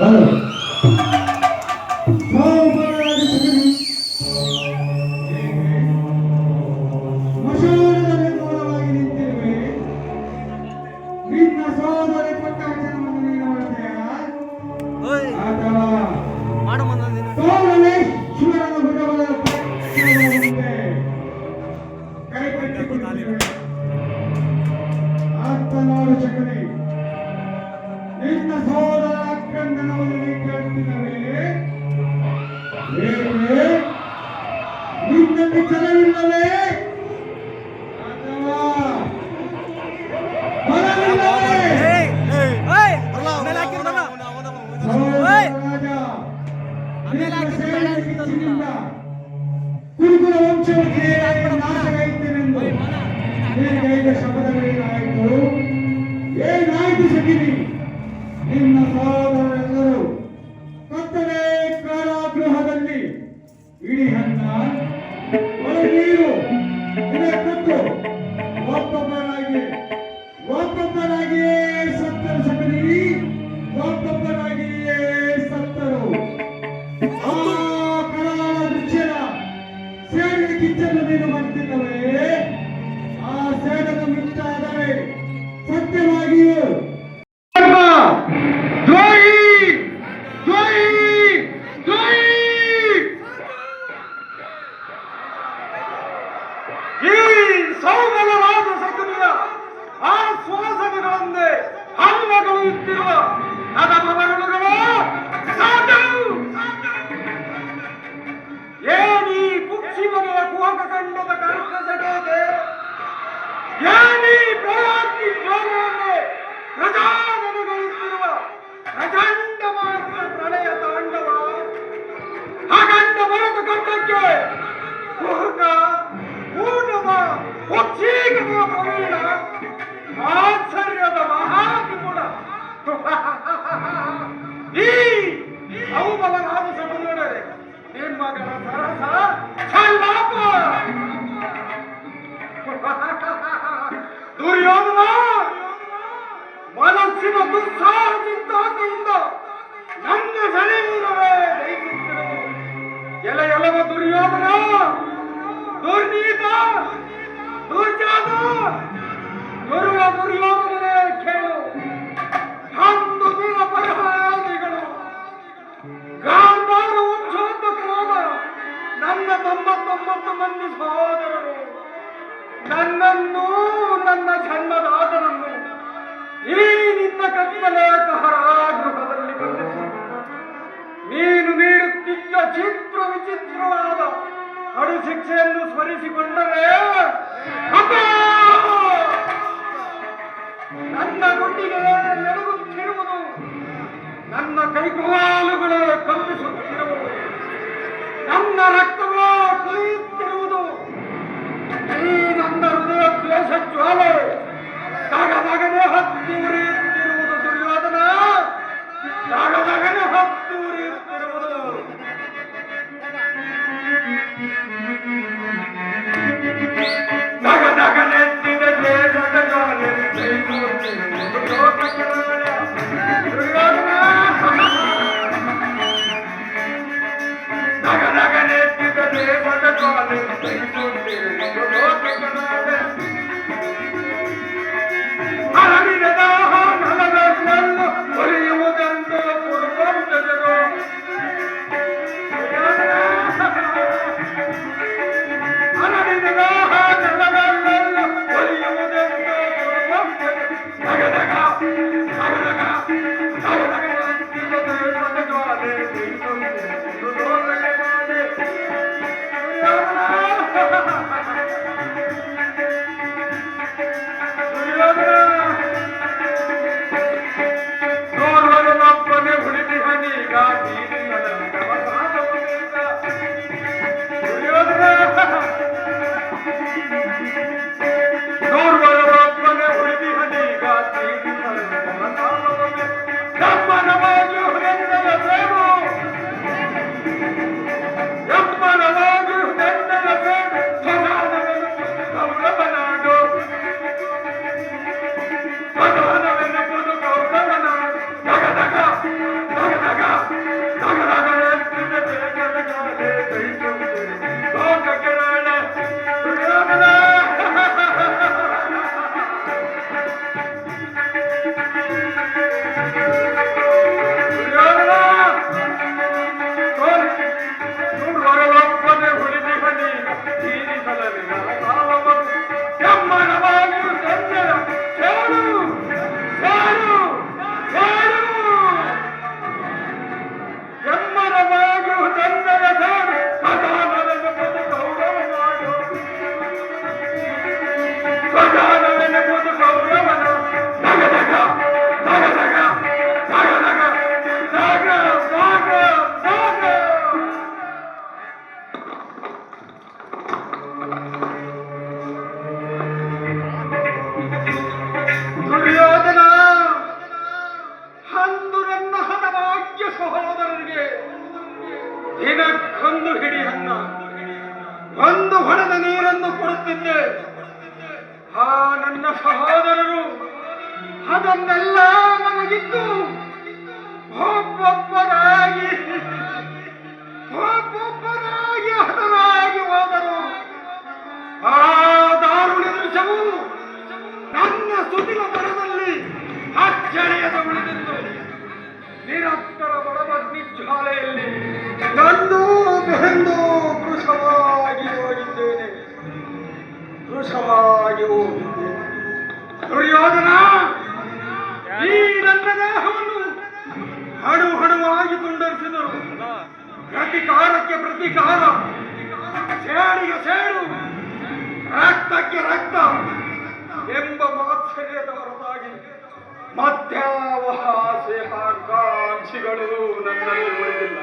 어. మంది చదివినవే ಒತ್ತೊಬ್ಬರಾಗಿ ಒತ್ತೊಬ್ಬರಾಗಿ ನನ್ನನ್ನು, ನನ್ನ ಜನ್ಮದಾತನನ್ನು ಈ ನಿನ್ನ ಗೃಹದಲ್ಲಿ ಬಂಧಿಸಿ. ನೀನು ನೀಡುತ್ತಿದ್ದ ಚಿತ್ರ ವಿಚಿತ್ರವಾದ ಅಡು ಶಿಕ್ಷೆಯನ್ನು ಸ್ಮರಿಸಿಕೊಂಡರೆ ನನ್ನ ಗುಂಡಿಗೆ ನಡುಗುತ್ತಿರುವುದು, ನನ್ನ ಕೈಕಾಲುಗಳೇ ಕಂಪಿಸುತ್ತಿರುವುದು ನನ್ನ ರಕ್ತ ಆ ನನ್ನ ಸಹೋದರರು, ಅದನ್ನೆಲ್ಲ ನನಗಿತ್ತು. ಒಬ್ಬೊಬ್ಬರಾಗಿ ಒಬ್ಬೊಬ್ಬರಾಗಿ ಹತರಾಗಿ ಹೋದರು. ಆ ದಾರುಣ ದೃಶ್ಯವು ನನ್ನ ಸುದಿಲ ಮರದಲ್ಲಿ ಅಚ್ಚಳಿಯದ ಉಳಿದಿತ್ತು. ನಿರಂತರ ಬಡಬಗ್ನಿ ಜ್ವಾಲೆಯಲ್ಲಿ ನಂದು ಬೆಂದು ಕೃಷವಾಗಿ ಹೋಗಿದ್ದೇನೆ. ಕೃಶವಾಗಿ ಹೋಗಿದ್ದೇನೆ ದುರ್ಯೋಧನ ಈ ನನ್ನ ದೇಹವನ್ನು ಹಣು ಹಣವಾಗಿ ತುಂಡರಿಸಿದರು. ಪ್ರತಿಕಾರಕ್ಕೆ ಪ್ರತಿಕಾರ. ಸೇಡಿಗೆ ಸೇಡು. ರಕ್ತಕ್ಕೆ ರಕ್ತ ಎಂಬ ಮಾತ್ಸರ್ಯದ ಹೊರತಾಗಿ ಮತ್ಯಾವ ಆಸೆ ಆಕಾಂಕ್ಷಿಗಳು ನನ್ನಲ್ಲಿ ಉಳಿದಿಲ್ಲ.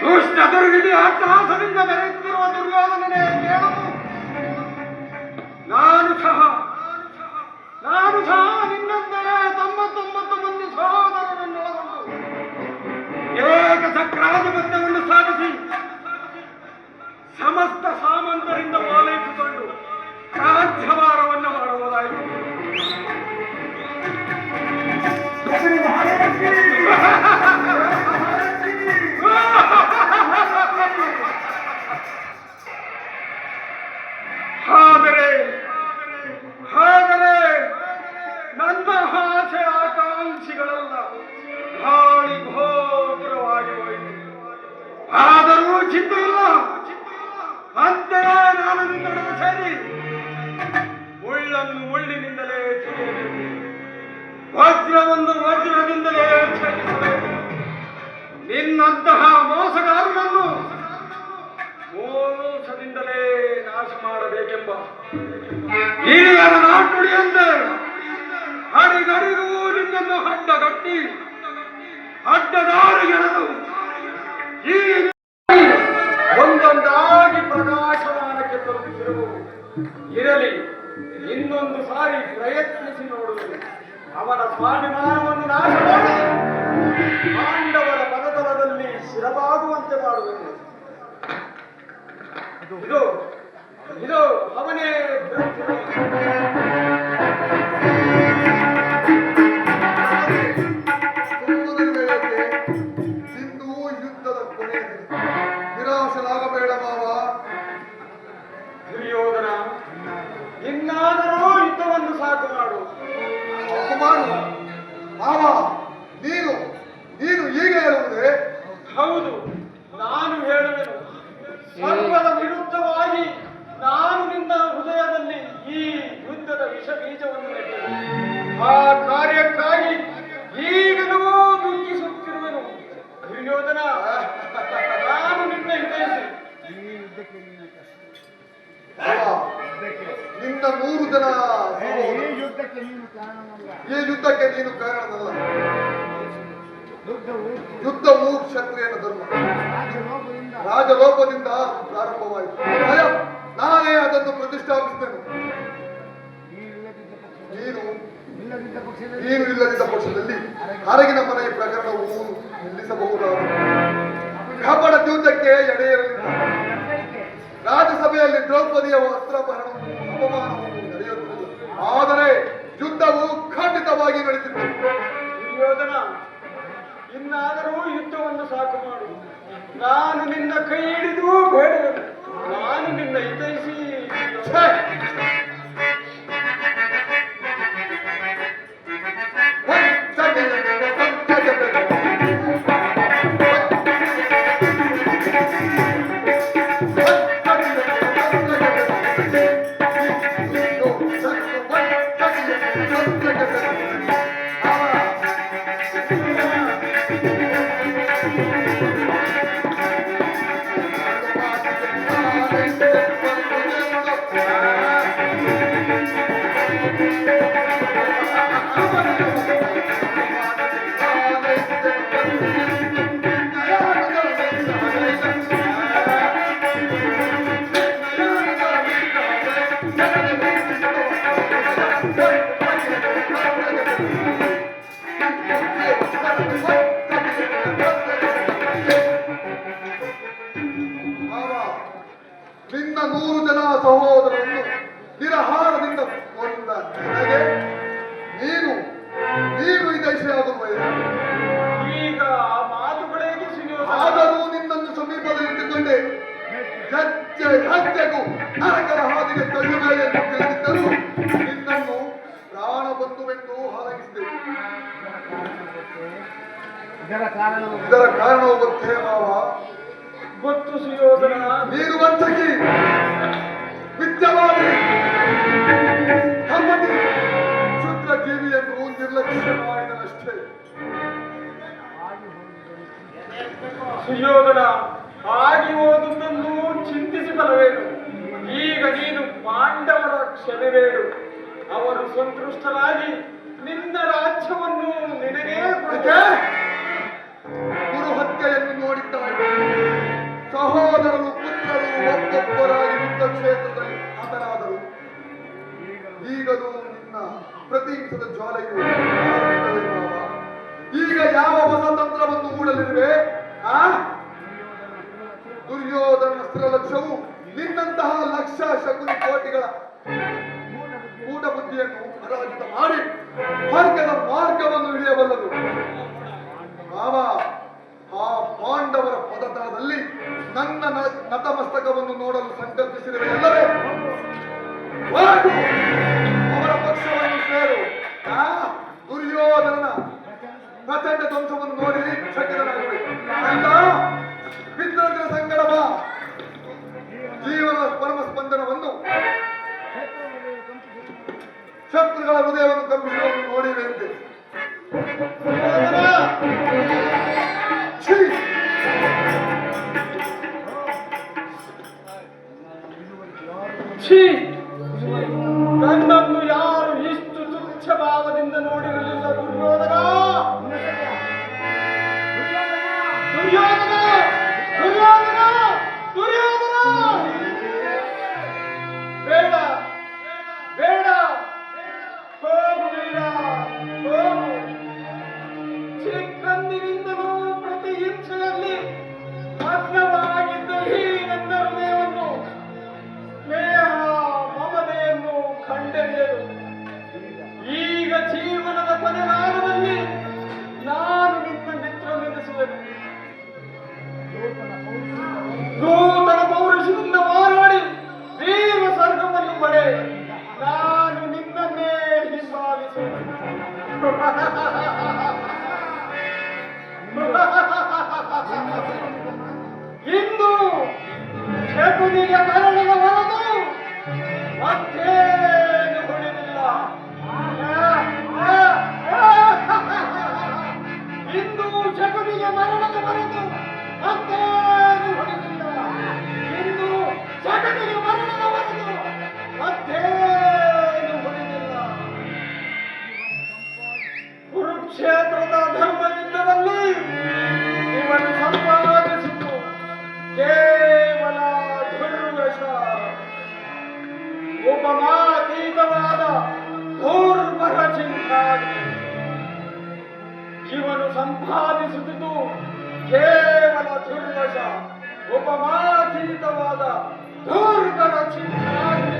ದುಷ್ಟ ದುರ್ವಿಧಿ ಅಟ್ಟಹಾಸದಿಂದ ಬೆರೆತಿರುವ ದುರ್ಯೋಧನನೇ ಕೇಳು ನಾನು ಸಹ ನಾನು ಸಹ ನಿನ್ನಂತೆ ತೊಂಬತ್ತೊಂಬತ್ತು ಚಿಂತೆ ಇಲ್ಲ ಅಂತೆಯೇ ನಾನು ನಿನ್ನೊಡನೆ ಸೇರಿ ಮುಳ್ಳನ್ನು ಮುಳ್ಳಿನಿಂದಲೇ ತೆಗೆಯಬೇಕು ವಜ್ರವನ್ನು ವಜ್ರದಿಂದಲೇ ನಿನ್ನಂತಹ ಮೋಸಗಾರನನ್ನು ಮೋಸದಿಂದಲೇ ನಾಶ ಮಾಡಬೇಕೆಂಬ ಹಿರಿಯರ ನಾಟುಡಿಯಂತೆ ಹಡಿಗಡಿಗೂ ನಿನ್ನನ್ನು ಅಡ್ಡಗಟ್ಟಿ ಅಡ್ಡದಾರಿಗೆಳೆದು ಈ ಇರಲಿ, ಇನ್ನೊಂದು ಸಾರಿ ಪ್ರಯತ್ನಿಸಿ ನೋಡುವುದು ಅವನ ಸ್ವಾಭಿಮಾನವನ್ನು ನಾಶ ಮಾಡಿ. ಪಾಂಡವರ ಪದತಲದಲ್ಲಿ ಸ್ಥಿರವಾಗುವಂತೆ ಮಾಡುವುದು ಇದು ಇದು ಅವನೇ ಯುದ್ಧವು ಕ್ಷತ್ರಿಯನ ಧರ್ಮ. ರಾಜಲೋಪದಿಂದ ಪ್ರಾರಂಭವಾಯಿತು. ಸ್ವಯಂ ನಾನೇ ಅದನ್ನು ಪ್ರತಿಷ್ಠಾಪಿಸ್ತೇನೆ ನೀನು ನೀನು ಇಲ್ಲದಿದ್ದ ಪಕ್ಷದಲ್ಲಿ ಹರಗಿನ ಮನೆಯ ಪ್ರಕರಣವು ನಿಲ್ಲಿಸಬಹುದಾದ ಕಪಟ ದ್ಯೂತಕ್ಕೆ ಎಡೆಯಿರಲಿಲ್ಲ ರಾಜ್ಯಸಭೆಯಲ್ಲಿ ದ್ರೌಪದಿಯ ವಸ್ತ್ರಾಪಹರಣವು ಅಪಮಾನವು ನಡೆಯುತ್ತಿಲ್ಲ. ಆದರೆ ಯುದ್ಧವು ಖಂಡಿತವಾಗಿ ನಡೆದಿತ್ತು. ಇನ್ನಾದರೂ ಯುದ್ಧವನ್ನು ಸಾಕು ಮಾಡು. ನಾನು ನಿನ್ನ ಕೈ ಹಿಡಿದು ಸುಯೋಧನ, ಆಗಿ ಹೋದುದನ್ನು ಚಿಂತಿಸಿ ಬಲವೇನು? ಈಗ ನೀನು ಪಾಂಡವರ ಕ್ಷಮೆವೇಡು. ಅವರು ಸಂತೃಷ್ಟರಾಗಿ ನಿನ್ನ ರಾಜ್ಯವನ್ನು ನಿನಗೇ ಕೊಡುತ್ತೆ ಗುರು ಹತ್ಯೆಯನ್ನು ನೋಡಿದ್ದಾರೆ ಸಹೋದರರು ಪುತ್ರರು ಒಬ್ಬೊಬ್ಬರಾಗಿ ಕ್ಷೇತ್ರದಲ್ಲಿ ಹತರಾದರು. ಈಗಲೂ ನಿನ್ನ ಪ್ರತೀಕ್ಷದ ಜ್ವಾಲೆಯು ಈಗ ಯಾವ ಹೊಸ ತಂತ್ರವನ್ನು ಮೂಡಲಿರುವೆ? 8.1 인도 대군이 그냥 하늘나가 와라도 왔대. ಸಂಪಾದಿಸುತ್ತಿದ್ದು ಕೇವಲ ದುರ್ವಶ ಒಬ್ಬ ಮಾತೀತವಾದ ದುರ್ಬಲ ಚಿಂತಾಗಿ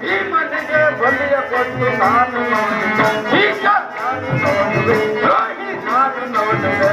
ಭೀಮನಿಗೆ ಬಲಿಯ ಕೊಟ್ಟು ನಾನು ಈಗ ನಾನು ನೋಡುವೆ ನಾನು ನೋಡುವೆ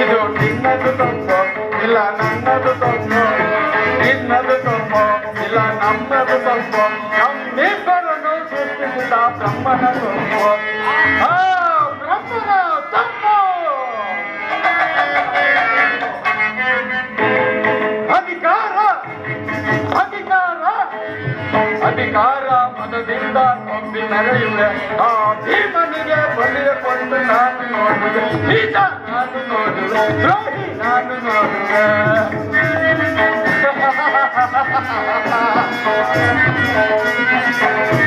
ಇದು ನಿನ್ನದು ತಪ್ಪು, ಇಲ್ಲ ನನ್ನದು ತಪ್ಪು. ನಿನ್ನದು ತಪ್ಪು, ಇಲ್ಲ ನಮ್ಮದು ತಪ್ಪು. ನಮ್ಮಿಬ್ಬರನ್ನು ಸೃಷ್ಟಿಸಿದ ಬ್ರಹ್ಮನ ತಪ್ಪು ಬ್ರಹ್ಮನ ತಪ್ಪು. ಅಧಿಕಾರ ಅಧಿಕಾರ ಅಧಿಕಾರ ಮನದಿಂದ ನಡೆಯುವೆ. ಆ ಭೀಮನಿಗೆ ಬಲಿಯ ಕೊಟ್ಟು ನಾನು ನೋಡಿದೆ ನಾನು ನೋಡುವೆ ದ್ರೋಹಿ ನಾನು ನೋಡುವೆ ಸೂರದನ್ನುವ